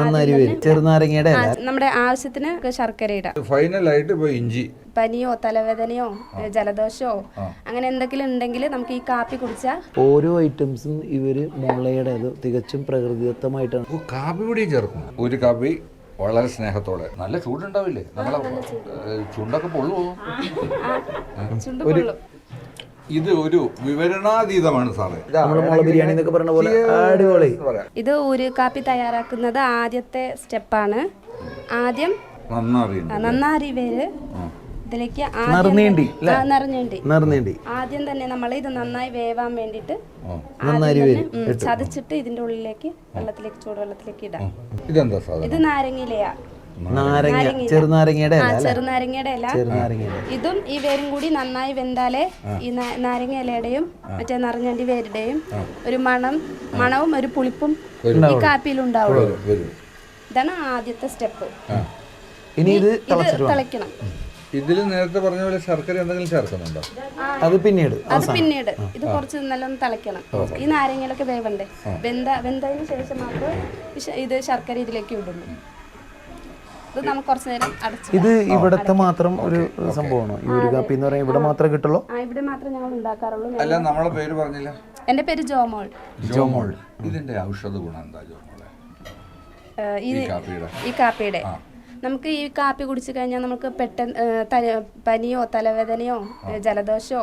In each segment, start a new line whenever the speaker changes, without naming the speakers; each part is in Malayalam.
നന്നായി വരും. ചെറുനാരങ്ങയുടെ
നമ്മുടെ ആവശ്യത്തിന് ശർക്കര ഇടാം.
ഫൈനലായിട്ട് ഇപ്പോൾ ഇഞ്ചി.
പനിയോ തലവേദനയോ ജലദോഷമോ അങ്ങനെ എന്തെങ്കിലും ഉണ്ടെങ്കിൽ നമുക്ക് ഈ കാപ്പി കുടിച്ചാൽ
ഓരോ ഐറ്റംസും ഇവർ മുളയുടേത് തികച്ചും പ്രകൃതിദത്തമായിട്ടാണ്.
കാപ്പി കൂടി ചേർക്കും. ഒരു കാപ്പി വളരെ സ്നേഹത്തോടെ. നല്ല ചൂടുണ്ടാവില്ലേ? നമ്മളെ ചുണ്ടൊക്കെ പൊള്ളുവോ? ഇത് ഒരു വിവരണാതീതമാണ് സാറേ.
നമ്മൾ മുള ബിരിയാണി എന്നൊക്കെ പറഞ്ഞ പോലെ അടിപൊളി.
ഇത് ഒരു കാപ്പി തയ്യാറാക്കുന്നത് ആദ്യത്തെ സ്റ്റെപ്പാണ്. ആദ്യം
നന്നാറി
പേര് നന്നാരി വേര് ഇതിലേക്ക് ആദ്യം തന്നെ- ആ, നറുനീണ്ടി.
നിറഞ്ഞേണ്ടി
ആദ്യം തന്നെ നമ്മൾ ഇത് നന്നായി വേവാൻ വേണ്ടിട്ട് ചതച്ചിട്ട് ഇതിന്റെ ഉള്ളിലേക്ക് വെള്ളത്തിലേക്ക് ചൂടുവെള്ളത്തിലേക്ക് ഇടാം. ഇത് നാരങ്ങയിലയാ.
നാരങ്ങ
നാരങ്ങ.
ചെറുനാരങ്ങയുടെ
ചെറുനാരങ്ങയുടെ ഇല. ഇതും ഈ വേരും കൂടി നന്നായി വെന്താലേ ഈ നാരങ്ങ ഇലയുടെയും മറ്റേ നിറഞ്ഞണ്ടി വേരുടെയും ഒരു മണം മണവും ഒരു പുളിപ്പും ഈ കാപ്പിയിൽ ഉണ്ടാവുള്ളൂ. ഇതാണ് ആദ്യത്തെ സ്റ്റെപ്പ്.
ഇനി ഇത്
തിളക്കണം
ഇതിൽ നേരത്തെ പറഞ്ഞ പോലെ ശർക്കര എന്തെങ്കിലും ചേർക്കുന്നുണ്ടോ?
അത് പിന്നീട്
അത് പിന്നീട്. ഇത് കുറച്ച് നല്ലോണം തിളയ്ക്കണം. ഈ നാരങ്ങയിലൊക്കെ വേവണ്ടേ? വെന്ത വെന്തതിന് ശേഷം മാത്രം ഇത് ശർക്കര ഇതിലേക്ക് ഇടുള്ളൂ ഇത് നമുക്ക് കുറച്ച് നേരം അടച്ചു
ഇത് ഇവിടത്തെ മാത്രം ഒരു സംഭവമാണ്? ഈ ഒരു കാപ്പി എന്ന് പറയുന്നത് ഇവിടെ മാത്രമേ കിട്ടുള്ളൂ?
ആ ഇവിടെ മാത്രമേ ഞങ്ങൾ ഉണ്ടാക്കാറുള്ളൂ.
അല്ല നമ്മളെ പേര് പറഞ്ഞില്ല.
എന്റെ പേര് ജോമോൾ.
ജോമോൾ. ഇതിന്റെ ഔഷധ ഗുണം എന്താ ജോമോളെ? ഈ
ഈ കാപ്പിയുടെ. നമുക്ക് ഈ കാപ്പി കുടിച്ചു കഴിഞ്ഞാൽ നമുക്ക് പെട്ടെന്ന് പനിയോ തലവേദനയോ ജലദോഷമോ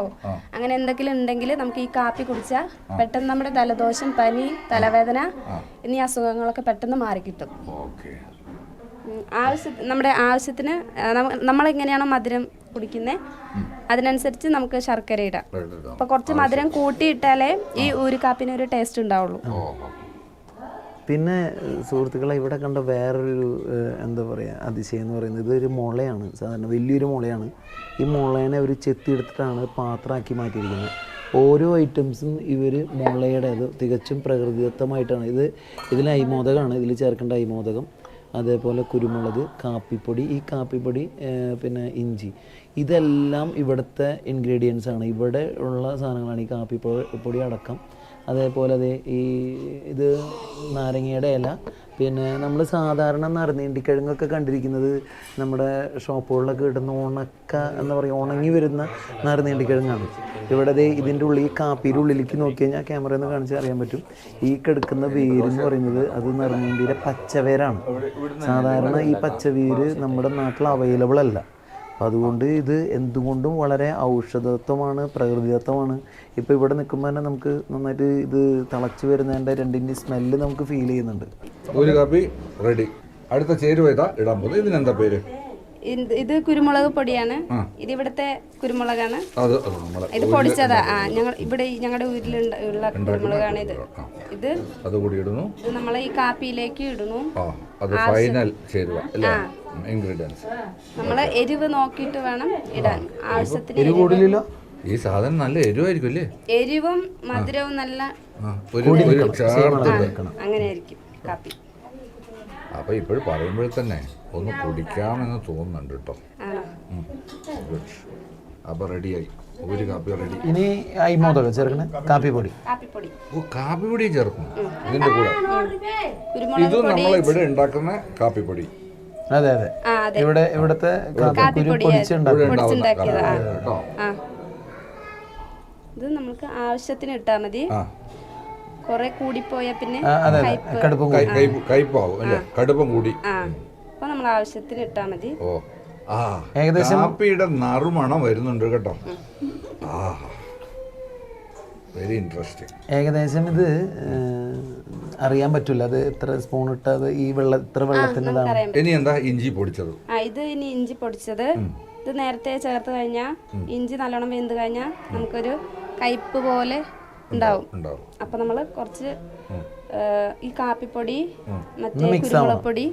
അങ്ങനെ എന്തെങ്കിലും ഉണ്ടെങ്കിൽ നമുക്ക് ഈ കാപ്പി കുടിച്ചാൽ പെട്ടെന്ന് നമ്മുടെ ജലദോഷം പനി തലവേദന എന്നീ അസുഖങ്ങളൊക്കെ പെട്ടെന്ന് മാറിക്കിട്ടും. ആവശ്യ നമ്മുടെ ആവശ്യത്തിന് നമ്മൾ എങ്ങനെയാണോ നമ്മളെങ്ങനെയാണോ മധുരം കുടിക്കുന്നത് അതിനനുസരിച്ച് നമുക്ക് ശർക്കര ഇടാം. അപ്പൊ കുറച്ച് മധുരം കൂട്ടിയിട്ടാലേ ഈ ഊരുകാപ്പിന് ഒരു ടേസ്റ്റ് ഉണ്ടാവുള്ളൂ.
പിന്നെ സുഹൃത്തുക്കളെ ഇവിടെ കണ്ട വേറൊരു എന്താ പറയുക അതിശയം എന്ന് പറയുന്നത് ഇതൊരു മുളയാണ്. സാധാരണ വലിയൊരു മുളയാണ്. ഈ മുളേനെ അവർ ചെത്തിയെടുത്തിട്ടാണ് പാത്രമാക്കി മാറ്റിയിരിക്കുന്നത്. ഓരോ ഐറ്റംസും ഇവർ മുളയുടേത് തികച്ചും പ്രകൃതിദത്തമായിട്ടാണ്. ഇത് ഇതിൽ അയ്മോദകമാണ്. ഇതിൽ ചേർക്കേണ്ട അയ്മോദകം. അതേപോലെ കുരുമുളക് കാപ്പിപ്പൊടി ഈ കാപ്പിപ്പൊടി പിന്നെ ഇഞ്ചി. ഇതെല്ലാം ഇവിടുത്തെ ഇൻഗ്രീഡിയൻസ് ആണ്. ഇവിടെ ഉള്ള സാധനങ്ങളാണ് ഈ കാപ്പിപ്പൊടി പൊടി അടക്കം. അതേപോലെ അതെ ഈ ഇത് നാരങ്ങയുടെ ഇല പിന്നെ നമ്മൾ സാധാരണ നറുനീണ്ടിക്കിഴങ്ങൊക്കെ കണ്ടിരിക്കുന്നത് നമ്മുടെ ഷോപ്പുകളിലൊക്കെ കിട്ടുന്ന ഉണക്ക എന്ന് പറയും ഉണങ്ങി വരുന്ന നറുനീണ്ടിക്കിഴങ്ങാണ്. ഇവിടെ ഇതിന്റെ ഉള്ളിൽ കാപ്പിയുടെ ഉള്ളിലേക്ക് നോക്കി കഴിഞ്ഞാൽ ക്യാമറയിൽ നിന്ന് കാണിച്ചാൽ അറിയാൻ പറ്റും. ഈ കിടക്കുന്ന വേര് എന്ന് പറയുന്നത് അത് നറുനീണ്ടിയുടെ പച്ചവേരാണ്. സാധാരണ ഈ പച്ചവേര് നമ്മുടെ നാട്ടിൽ അവൈലബിൾ അല്ല. അതുകൊണ്ട് ഇത് എന്തുകൊണ്ടും വളരെ ഔഷധത്വമാണ് പ്രകൃതിദത്തമാണ്. ഇപ്പോൾ ഇവിടെ നിൽക്കുമ്പോൾ തന്നെ നമുക്ക് നന്നായിട്ട് ഇത് തിളച്ച് വരുന്നതിന്റെ രണ്ടിന്റെ സ്മെല്ല് നമുക്ക് ഫീൽ ചെയ്യുന്നുണ്ട്.
ഒരു കാപ്പി റെഡി അടുത്ത ചേരുവ ഇതാ ഇടാൻ പോകുന്നത്. ഇതിനെന്താ പേര്?
ഇത് കുരുമുളക് പൊടിയാണ്. ഇത് ഇവിടുത്തെ കുരുമുളകാണ്. ഇത് പൊടിച്ചതാ. ആ ഞങ്ങൾ ഇവിടെ ഞങ്ങളുടെ വീട്ടിലുള്ള കുരുമുളകാണ് ഇത്. ഇത്
അത് കൂടി ഇടുന്നു.
ഇത് നമ്മൾ ഈ കാപ്പിയിലേക്ക് ഇടുന്നു.
ഫൈനൽ ചേരുവ അല്ലേ? ഇൻഗ്രീഡിയൻസ്.
നമ്മൾ എരിവ് നോക്കിയിട്ട് വേണം ഇടാൻ. ആവശ്യത്തിന്
കൂടുതലില്ല
ഈ സാധനം നല്ല എരിവായിരിക്കും അല്ലേ?
എരിവും മധുരവും നല്ല അങ്ങനെ ആയിരിക്കും കാപ്പി.
അപ്പൊ ഇപ്പോഴും പറയുമ്പോൾ തന്നെ ഒന്ന് കുടിക്കാമെന്ന് തോന്നുന്നുണ്ട് കേട്ടോ. അപ്പൊ റെഡിയായി. ഒരു കാപ്പി റെഡി.
ഇനി അയ്മോദകം ചേർക്കണേ? കാപ്പിപ്പൊടി
കാപ്പിപ്പൊടി
ഓ കാപ്പിപ്പൊടി ചേർക്കും ഇതിന്റെ കൂടെ. ഇത് നമ്മൾ ഇവിടെ ഉണ്ടാക്കുന്ന കാപ്പിപ്പൊടി
അതെ അതെ. ഇവിടെ ഇവിടത്തെ കാപ്പിക്കുരു
പൊടിച്ചുണ്ടാക്കിയതാ.
കേട്ടോ.
ഇത് നമുക്ക് ആവശ്യത്തിന് ഇട്ടാ മതി. കൊറേ
കൂടി.
പോയാ പിന്നെ കയ്പാവും അല്ലേ? കടുപ്പം കൂടി.
അപ്പൊ നമ്മൾ ആവശ്യത്തിന് ഇട്ടാ മതി.
ഓ. ആ.
ഏകദേശം-
കാപ്പിയുടെ നറുമണം വരുന്നുണ്ട് കേട്ടോ. ആ വെരി ഇൻട്രസ്റ്റിംഗ്
ഏകദേശം ഇത് അറിയാൻ പറ്റില്ല അത് എത്ര സ്പൂൺ ഇട്ടത് ഈ വെള്ള ഇത്ര
വെള്ളത്തിന്റെതാണ്?
ഇനി എന്താ ഇഞ്ചി പൊടിച്ചത്?
ആ ഇത് ഇനി ഇഞ്ചി പൊടിച്ചത്. ഇത് നേരത്തെ ചേർത്ത് കഴിഞ്ഞാൽ ഇഞ്ചി നല്ലോണം വെന്ത് കഴിഞ്ഞാൽ നമുക്കൊരു കയ്പ്പ് പോലെ ഉണ്ടാവും അപ്പൊ നമ്മൾ കുറച്ച് ഈ കാപ്പിപ്പൊടി മറ്റേ കുരുമുളക് പൊടി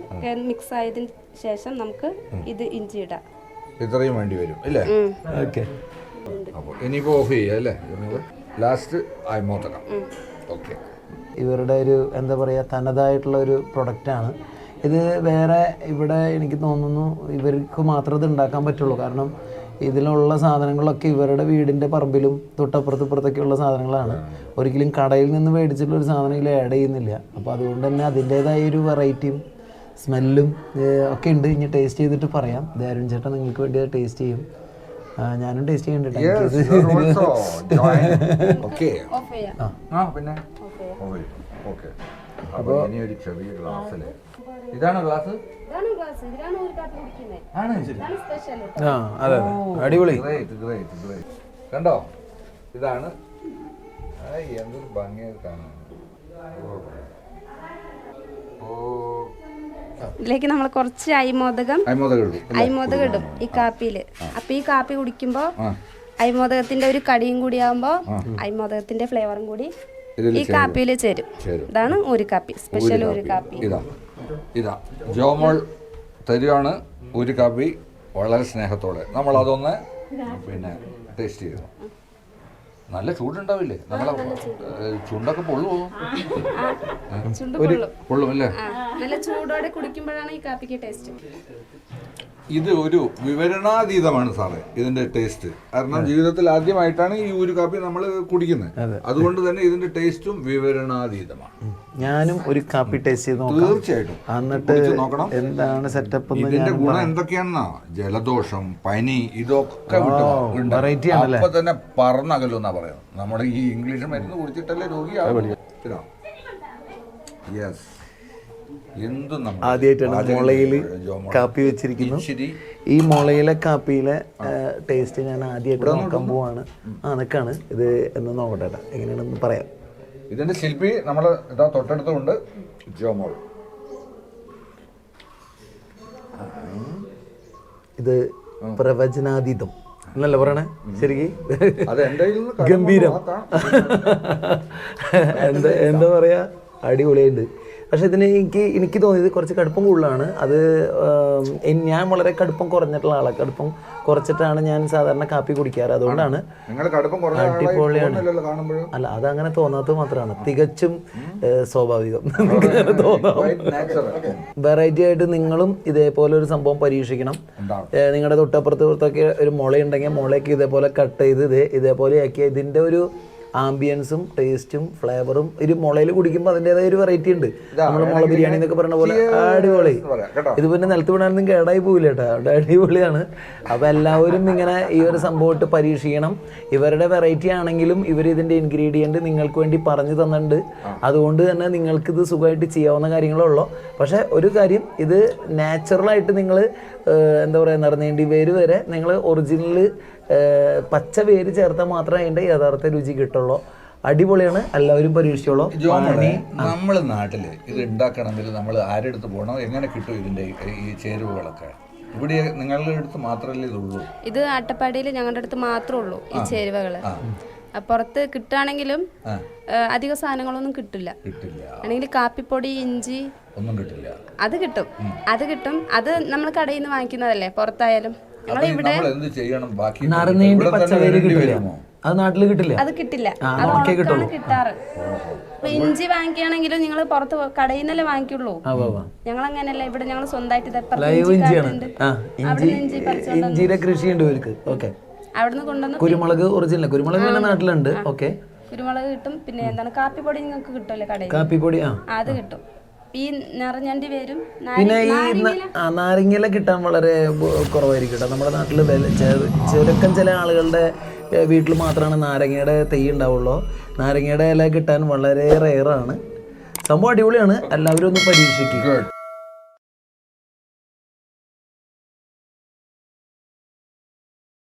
മിക്സ് ആയതിന് ശേഷം നമുക്ക് ഇത് ഇഞ്ചി ഇടാം.
ഇത്രയും വേണ്ടി വരും അല്ലേ.
ഓക്കെ.
അപ്പോൾ ഇനിയിപ്പോൾ ഓഫ് ചെയ്യാം അല്ലേ? ലാസ്റ്റ് ആയ്മോത്തകം. ഓക്കെ.
ഇവരുടെ ഒരു എന്താ പറയുക തനതായിട്ടുള്ള ഒരു പ്രൊഡക്റ്റാണ് ഇത് വേറെ ഇവിടെ എനിക്ക് തോന്നുന്നു ഇവർക്ക് മാത്രമേ ഇത് ഉണ്ടാക്കാൻ പറ്റുള്ളൂ. കാരണം ഇതിലുള്ള സാധനങ്ങളൊക്കെ ഇവരുടെ വീടിന്റെ പറമ്പിലും തൊട്ടപ്പുറത്ത് ഇപ്പുറത്തൊക്കെയുള്ള സാധനങ്ങളാണ്. ഒരിക്കലും കടയിൽ നിന്ന് മേടിച്ചിട്ടുള്ള ഒരു സാധനം ഇതിൽ ആഡ് ചെയ്യുന്നില്ല. അപ്പോൾ അതുകൊണ്ട് തന്നെ അതിന്റേതായ ഒരു വെറൈറ്റിയും സ്മെല്ലും ഒക്കെ ഉണ്ട്. ഇനി ടേസ്റ്റ് ചെയ്തിട്ട് പറയാം. ദേ അരുൺ ചേട്ടൻ നിങ്ങൾക്ക് വേണ്ടി ടേസ്റ്റ് ചെയ്യും. ഞാനും ടേസ്റ്റ് ചെയ്യണ്ട
Yes, you're also. Joined. Okay.
Off
ആ. പിന്നെ?
ഓഫ് ചെയ്യാം.
ഓക്കെ അപ്പോൾ ഇനി ഒരു ചെറിയ ഗ്ലാസ്സിൽ ഇതാണ് ഗ്ലാസ്
ഇതാണ് ഗ്ലാസ് ഇതിലാണ് ഒരു കാപ്പി കുടിക്കുന്നത്
ആണ്
ഇതാണ് സ്പെഷ്യൽ
ആ അതെ അടിപൊളി.
കണ്ടോ? ഇതാണ്. എന്തൊരു ഭംഗിയായി കാണാൻ ഓ.
ഇതിലേക്ക് നമ്മൾ കുറച്ച് അയിമോദകം
അയ്മോദകം ഇടും?
ഈ കാപ്പിയിൽ. അപ്പൊ ഈ കാപ്പി കുടിക്കുമ്പോ അയിമോദകത്തിന്റെ ഒരു കടിയും കൂടി ആവുമ്പോ അയിമോദകത്തിന്റെ ഫ്ലേവറും കൂടി ഈ കാപ്പിയിൽ ചേരും.
ചേരും.
ഇതാണ് ഒരു കാപ്പി. സ്പെഷ്യൽ ഒരു കാപ്പി.
ഇതാ. ഇതാ. ജോമോൾ തരുവാണ് ഒരു കാപ്പി വളരെ സ്നേഹത്തോടെ. നമ്മൾ അതൊന്ന് പിന്നെ ടേസ്റ്റ് ചെയ്തു. നല്ല ചൂടുണ്ടാവില്ലേ? നമ്മളെ ചൂണ്ടൊക്കെ പൊള്ളുവോ?
പൊള്ളും.
പൊള്ളും അല്ലേ?
നല്ല ചൂടോടെ കുടിക്കുമ്പോഴാണ് ഈ കാപ്പിക്ക് ടേസ്റ്റ്
ഇത് ഒരു വിവരണാതീതമാണ് സാറേ ഇതിന്റെ ടേസ്റ്റ് കാരണം ജീവിതത്തിൽ ആദ്യമായിട്ടാണ് ഈ ഒരു കാപ്പി നമ്മൾ കുടിക്കുന്നത്. അതുകൊണ്ട് തന്നെ ഇതിന്റെ ടേസ്റ്റും വിവരണാതീതമാണ്.
ഞാനും ഒരു കാപ്പി ടേസ്റ്റ് ചെയ്ത് നോക്കാം.
തീർച്ചയായിട്ടും.
എന്നിട്ട്
നോക്കണം.
എന്താണ് സെറ്റപ്പ്
ഇതിന്റെ ഗുണം എന്തൊക്കെയാണെന്നാ? ജലദോഷം പനി ഇതൊക്കെ
വെറൈറ്റി. ആണല്ലേ?
അപ്പൊ തന്നെ പറന്നകലെന്നാ പറയുന്നത്. നമ്മുടെ ഈ ഇംഗ്ലീഷ് മരുന്ന് കുടിച്ചിട്ടല്ലേ രോഗിയാവും യെസ്
ആദ്യമായിട്ടാണ് മുളയിൽ കാപ്പി വെച്ചിരിക്കുന്നു. ഈ മുളയിലെ കാപ്പിയിലെ ടേസ്റ്റ് ഞാൻ ആദ്യമായിട്ട് നോക്കാൻ പോവാണ്. ആ നിൽക്കാണ് ഇത് എന്ന് നോക്കട്ടെ. എങ്ങനെയാണെന്ന് പറയാം.
ഇതിന്റെ ശില്പി നമ്മൾ ഇതാ തൊട്ടടുത്തുണ്ട് ജോമോൾ.
ഇത് പ്രവചനാതീതം. എന്നല്ലേ പറയണേ? ശരിക്ക്? ഗംഭീരം. എന്താ എന്താ പറയാ? അടിപൊളിയുണ്ട് പക്ഷെ ഇതിന് എനിക്ക് എനിക്ക് തോന്നിയത് കുറച്ച് കടുപ്പം കൂടുതലാണ്. അത് ഞാൻ വളരെ കടുപ്പം കുറഞ്ഞിട്ടുള്ള ആളാണ് കടുപ്പം കുറച്ചിട്ടാണ് ഞാൻ സാധാരണ കാപ്പി കുടിക്കാറ്. അതുകൊണ്ടാണ് അടിപൊളിയാണ്.
അല്ല അത്
അല്ല അതങ്ങനെ തോന്നാത്തത് മാത്രമാണ്. തികച്ചും സ്വാഭാവികം. തോന്നാം. വെറൈറ്റി ആയിട്ട് നിങ്ങളും ഇതേപോലെ ഒരു സംഭവം പരീക്ഷിക്കണം. നിങ്ങളുടെ തൊട്ടപ്പുറത്ത് പുറത്തൊക്കെ ഒരു മുളയുണ്ടെങ്കിൽ മുളയ്ക്ക് ഇതേപോലെ കട്ട് ചെയ്ത് ഇതേ ഇതേപോലെ ആക്കി ഇതിന്റെ ഒരു ആംബിയൻസും ടേസ്റ്റും ഫ്ലേവറും ഒരു മുളയിൽ കുടിക്കുമ്പോൾ അതിന്റെതായ ഒരു വെറൈറ്റി ഉണ്ട്. നമ്മൾ മുള ബിരിയാണി എന്നൊക്കെ പറഞ്ഞ പോലെ അടിപൊളി. ഇത് പിന്നെ നിലത്ത് വീണാലൊന്നും കേടായി പോവില്ല കേട്ടോ. അവിടെ അടിപൊളിയാണ്. അപ്പോൾ എല്ലാവരും ഇങ്ങനെ ഈ ഒരു സംഭവമായിട്ട് പരീക്ഷിക്കണം. ഇവരുടെ വെറൈറ്റി ആണെങ്കിലും ഇവർ ഇതിന്റെ ഇൻഗ്രീഡിയന്റ് നിങ്ങൾക്ക് വേണ്ടി പറഞ്ഞു തന്നിട്ടുണ്ട്. അതുകൊണ്ട് തന്നെ നിങ്ങൾക്ക് ഇത് സുഖമായിട്ട് ചെയ്യാവുന്ന കാര്യങ്ങളേ ഉള്ളൂ പക്ഷേ ഒരു കാര്യം ഇത് നാച്ചുറലായിട്ട് നിങ്ങൾ എന്താ പറയുക നിറഞ്ഞേണ്ടി വേര് വരെ നിങ്ങൾ ഒറിജിനൽ പച്ച പേര് ചേർത്താൽ മാത്രമേ അതിന്റെ യഥാർത്ഥ രുചി കിട്ടുള്ളൂ. അടിപൊളിയാണ്. എല്ലാവരും പരീക്ഷിച്ചോളൂ.
നമ്മൾ നാട്ടിൽ ഇത് ഉണ്ടാക്കണമെങ്കിൽ നമ്മൾ ആരെടുത്ത് പോകണം എങ്ങനെ കിട്ടും ഇതിന്റെ ഈ- ചേരുവകളൊക്കെ? ഇവിടെ നിങ്ങളുടെ അടുത്ത് മാത്രമല്ലേ ഇതുള്ളൂ?
ഇത് അട്ടപ്പാടിയിൽ ഞങ്ങളുടെ അടുത്ത് മാത്രമേ ഉള്ളൂ ഈ ചേരുവകൾ. പുറത്ത് കിട്ടുകയാണെങ്കിലും അധിക സാധനങ്ങളൊന്നും കിട്ടില്ല.
അല്ലെങ്കിൽ
ആണെങ്കിൽ കാപ്പിപ്പൊടി ഇഞ്ചി
ഒന്നും കിട്ടില്ല.
അത് കിട്ടും. അത് കിട്ടും. അത് നമ്മൾ കടയിൽ നിന്ന് വാങ്ങിക്കുന്നതല്ലേ പുറത്തായാലും. ഞങ്ങൾ ഇവിടെ
നറുനീണ്ടി? അത് നാട്ടിൽ കിട്ടില്ല?
അത് കിട്ടില്ല. അത് കിട്ടാറ്. ഇഞ്ചി വാങ്ങിക്കുകയാണെങ്കിലും നിങ്ങൾ പുറത്ത് കടയിൽ നിന്നല്ലേ വാങ്ങിക്കുള്ളൂ. ഞങ്ങൾ അങ്ങനെയല്ല ഇവിടെ ഞങ്ങൾ സ്വന്തമായിട്ട്
ലൈവ് ഇഞ്ചിയാണ്. കൃഷിയുണ്ട് ഇവർക്ക്. ഓക്കെ.
അവിടുന്ന് കൊണ്ടുവന്ന്
കുരുമുളക് ഒറിജിനൽ. കുരുമുളക് പിന്നെ നാട്ടിലുണ്ട്. ഓക്കെ.
കുരുമുളക് കിട്ടും. പിന്നെ എന്താണ്? കാപ്പിപ്പൊടി നിങ്ങൾക്ക് കിട്ടുമല്ലേ കടയിൽ
കാപ്പിപ്പൊടി ആ
അത് കിട്ടും. ഈ നിറഞ്ഞണ്ടി വരും.
പിന്നെ ഈ നാരങ്ങയില കിട്ടാൻ വളരെ കുറവായിരിക്കും കേട്ടോ. നമ്മുടെ നാട്ടിൽ ചുരുക്കം ചില ആളുകളുടെ വീട്ടിൽ മാത്രമാണ് നാരങ്ങയുടെ തൈ ഉണ്ടാവുള്ളൂ. നാരങ്ങയുടെ ഇല കിട്ടാൻ വളരെ റെയറാണ് സംഭവം അടിപൊളിയാണ്. എല്ലാവരും ഒന്ന് പരീക്ഷിക്കുക.